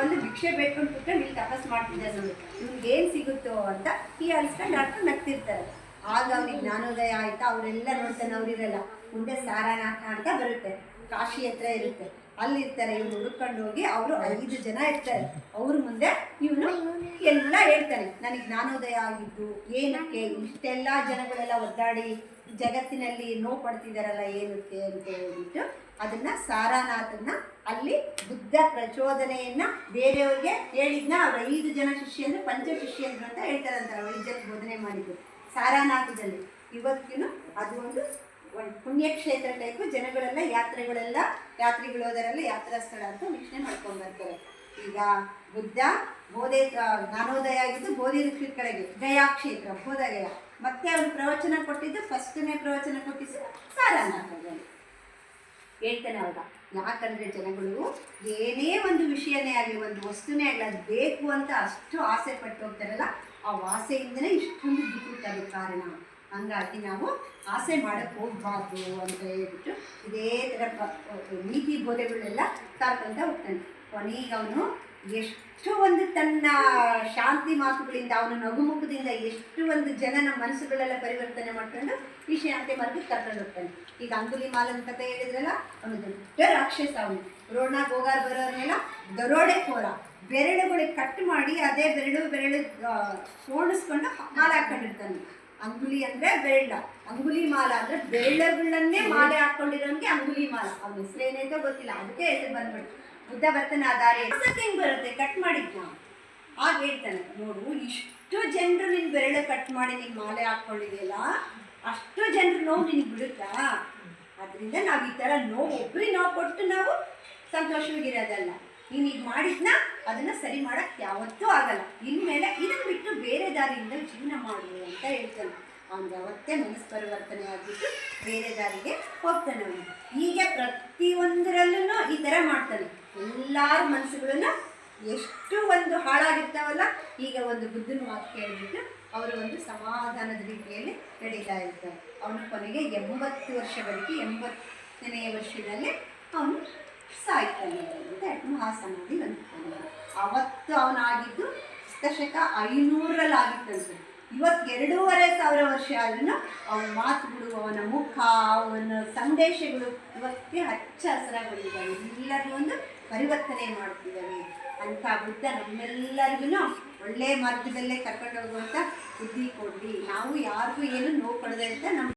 ಒಂದು ಭಿಕ್ಷೆ ಬೇಡ್ಕೊಂಡು ಬಿಟ್ಟರೆ ನೀವು ತಪಸ್ ಮಾಡ್ತಿದ್ದೆ ನೋಡಿ ಇವ್ನಿಗೆ ಏನು ಸಿಗುತ್ತೋ ಅಂತ ಈ ಅಳಿಸ್ಕೊಂಡು ನಡ್ಕೊಂಡು ನಗ್ತಿರ್ತಾರೆ. ಆಗ ಅವ್ರಿಗೆ ಜ್ಞಾನೋದಯ ಆಯ್ತಾ? ಅವರೆಲ್ಲ ನೋಡ್ತಾನೆ ಅವರಿರಲ್ಲ. ಮುಂದೆ ಸಾರಾನಾಥ ಅಂತ ಬರುತ್ತೆ. ಕಾಶಿ ಹತ್ರ ಇರುತ್ತೆ. ಅಲ್ಲಿರ್ತಾರೆ, ಇವ್ನು ಹುಡುಕೊಂಡು ಹೋಗಿ ಅವರು ಐದು ಜನ ಇರ್ತಾರೆ. ಅವ್ರ ಮುಂದೆ ಇವನು ಎಲ್ಲ ಹೇಳ್ತಾನೆ ನನಗೆ ಜ್ಞಾನೋದಯ ಆಗಿದ್ದು, ಏನಕ್ಕೆ ಇಷ್ಟೆಲ್ಲ ಜನಗಳೆಲ್ಲ ಒದ್ದಾಡಿ ಜಗತ್ತಿನಲ್ಲಿ ನೋವು ಪಡ್ತಿದಾರಲ್ಲ, ಏನಕ್ಕೆ? ಅಂತ ಹೇಳ್ಬಿಟ್ಟು ಅದನ್ನ ಸಾರಾನಾಥನ್ನ ಅಲ್ಲಿ ಬುದ್ಧ ಪ್ರಚೋದನೆಯನ್ನ ಬೇರೆಯವ್ರಿಗೆ ಹೇಳಿದ್ನ. ಅವ್ರ ಐದು ಜನ ಶಿಷ್ಯಂದ್ರು ಪಂಚ ಶಿಷ್ಯಂದ್ರು ಅಂತ ಹೇಳ್ತಾರಂತ ಅವ್ರು ಬೋಧನೆ ಮಾಡಿದ್ರು ಸಾರಾನಾಥದಲ್ಲಿ. ಇವತ್ತಿನ ಅದು ಒಂದು ಒಂದು ಪುಣ್ಯಕ್ಷೇತ್ರ ಟೈಪು ಜನಗಳೆಲ್ಲ, ಯಾತ್ರೆಗಳೆಲ್ಲ, ಯಾತ್ರಿಗಳು ಹೋದರೆಲ್ಲ ಯಾತ್ರಾ ಸ್ಥಳ ಅಂತ ವೀಕ್ಷಣೆ ಮಾಡ್ಕೊಂಡು ಬರ್ತಾರೆ. ಈಗ ಬುದ್ಧ, ಬೋಧೆ ಜ್ಞಾನೋದಯ ಆಗಿದ್ದು ಬೋಧಿ ಋಷಿ ಕಡೆಗೆ ಗಯಾ ಕ್ಷೇತ್ರ ಬೋಧಗಯ. ಮತ್ತೆ ಅವರು ಪ್ರವಚನ ಕೊಟ್ಟಿದ್ದು ಫಸ್ಟನೇ ಪ್ರವಚನ ಕೊಟ್ಟಿದ್ದು ಸಾರಾನಾಥದಲ್ಲಿ ಹೇಳ್ತಾನೆ ಅವಾಗ, ಯಾಕಂದ್ರೆ ಜನಗಳು ಏನೇ ಒಂದು ವಿಷಯನೇ ಆಗಲಿ, ಒಂದು ವಸ್ತುನೇ ಆಗಲಿ, ಅದು ಬೇಕು ಅಂತ ಅಷ್ಟು ಆಸೆ ಪಟ್ಟು ಹೋಗ್ತಾರಲ್ಲ, ಆ ವಾಸೆಯಿಂದನೇ ಇಷ್ಟೊಂದು ದುಃಖ ಕಾರಣ ಹಂಗಾಗಿ ನಾವು ಆಸೆ ಮಾಡಕ್ಕೆ ಹೋಗ್ಬಾರ್ದು ಅಂತ ಹೇಳ್ಬಿಟ್ಟು ಇದೇ ಥರ ನೀತಿ ಬೋಧೆಗಳನ್ನೆಲ್ಲ ತಾಕೊಂತ ಹೋಗ್ತಾನೆ. ಕೊನೆಗೆ ಅವನು ಎಷ್ಟು ಒಂದು ತನ್ನ ಶಾಂತಿ ಮಾತುಗಳಿಂದ, ಅವನ ನಗುಮುಖದಿಂದ ಎಷ್ಟು ಒಂದು ಜನನ ಮನಸ್ಸುಗಳೆಲ್ಲ ಪರಿವರ್ತನೆ ಮಾಡ್ಕೊಂಡು ಈ ಶಾಂತಿ ಮಾರ್ಗಕ್ಕೆ ಕರ್ಕೊಂಡು ಹೋಗ್ತಾನೆ. ಈಗ ಅಂಗುಲಿ ಮಾಲನ ಕಥೆ ಹೇಳಿದ್ರಲ್ಲ, ಅವನು ದೊಡ್ಡ ರಾಕ್ಷಸ ಅವನು. ರೋಡ್ನಾಗ ಹೋಗಾರ್ ಬರೋರ್ನೆಲ್ಲ ದರೋಡೆಕೋರ ಬೆರಳುಗಳಿಗೆ ಕಟ್ ಮಾಡಿ ಅದೇ ಬೆರಳು ಬೆರಳು ಸೋಣಿಸ್ಕೊಂಡು ಮಾಲೆ ಹಾಕೊಂಡಿರ್ತಾನೆ ಅಂಗುಲಿ ಅಂದ್ರೆ ಬೆರಳ ಅಂಗುಲಿ ಮಾಲ ಅಂದ್ರೆ ಬೆರಳುಗಳನ್ನೇ ಮಾಲೆ ಹಾಕೊಂಡಿರೋನ್ಗೆ ಅಂಗುಲಿ ಮಾಲ. ಅವ್ನ ಹೆಸರು ಏನೈತೋ ಗೊತ್ತಿಲ್ಲ. ಅದಕ್ಕೆ ಹೆಸರು ಬಂದ್ಬಿಟ್ಟು ಬುದ್ಧ ಬರ್ತಾನೆ ಆ ದಾರಿ ಹೆಂಗ್ ಬರುತ್ತೆ? ಕಟ್ ಮಾಡಿದ್ನ ಆಗ ಹೇಳ್ತಾನೆ ನೋಡು ಇಷ್ಟು ಜನರು ನಿನ್ ಬೆರಳು ಕಟ್ ಮಾಡಿ ನೀನ್ ಮಾಲೆ ಹಾಕೊಂಡಿದೆಯಲ್ಲ ಅಷ್ಟು ಜನರು ನೋವು ನಿನಗೆ ಬಿಡುತ್ತಾ? ಅದರಿಂದ ನಾವು ಈ ಥರ ನೋವು ಒಬ್ರಿ ನೋವು ಕೊಟ್ಟು ನಾವು ಸಂತೋಷವಾಗಿರೋದಲ್ಲ. ನೀನು ಈಗ ಮಾಡಿದ್ನ, ಅದನ್ನ ಸರಿ ಮಾಡಕ್ ಯಾವತ್ತೂ ಆಗಲ್ಲ. ಇನ್ಮೇಲೆ ಇದನ್ನು ಬಿಟ್ಟು ಬೇರೆ ದಾರಿಯಿಂದ ಜೀವನ ಮಾಡು ಅಂತ ಹೇಳ್ತಾನೆ. ಅವನು ಯಾವತ್ತೇ ಮನಸ್ಸು ಪರಿವರ್ತನೆ ಆಗಿಬಿಟ್ಟು ಬೇರೆ ದಾರಿಗೆ ಹೋಗ್ತಾನೆ ಅವನು. ಹೀಗೆ ಪ್ರತಿಯೊಂದರಲ್ಲೂ ಈ ಥರ ಮಾಡ್ತಾನೆ. ಎಲ್ಲಾರ ಮನಸ್ಸುಗಳನ್ನ ಎಷ್ಟು ಒಂದು ಹಾಳಾಗಿರ್ತಾವಲ್ಲ, ಈಗ ಒಂದು ಬುದ್ಧನ ಮಾತು ಕೇಳಿಬಿಟ್ಟು ಅವರು ಒಂದು ಸಮಾಧಾನದ ರೀತಿಯಲ್ಲಿ ನಡೀತಾ ಇರ್ತಾರೆ ಅವನು ಕೊನೆಗೆ ಎಂಬತ್ತು ವರ್ಷ ಬದುಕಿ ಎಂಬತ್ತನೆಯ ವರ್ಷದಲ್ಲಿ ಅವನು ಸಾಯ್ತಾನೆ ಅಂತ ಮಹಾಸಮಾಧಿ ಬಂದಿರ್ತಾನೆ ಅವತ್ತು ಅವನಾಗಿದ್ದು ಕ್ರಿಸ್ತಶಕ ಐನೂರಲ್ಲಿ ಆಗಿತ್ತಂತೆ ಇವತ್ತು ಎರಡೂವರೆ ಸಾವಿರ ವರ್ಷ ಆದ್ರೂ ಅವನ ಮಾತುಗಳು, ಅವನ ಮುಖ, ಅವನ ಸಂದೇಶಗಳು ಇವತ್ತೇ ಹಚ್ಚ ಹಸಿರಾಗಿ ಬಂದಿದ್ದಾವೆ. ಎಲ್ಲರಿಗೂ ಒಂದು ಪರಿವರ್ತನೆ ಮಾಡ್ತಿದ್ದಾವೆ ಅಂತ ಬುದ್ಧ ನಮ್ಮೆಲ್ಲರಿಗೂ ಒಳ್ಳೆ ಮಾರ್ಗದಲ್ಲೇ ಕರ್ಕೊಂಡು ಹೋಗುವಂಥ ಬುದ್ಧಿ ಕೊಡಲಿ. ನಾವು ಯಾರಿಗೂ ಏನು ನೋವು ಕೊಡದೆ ಅಂತ ನಮ್ಮ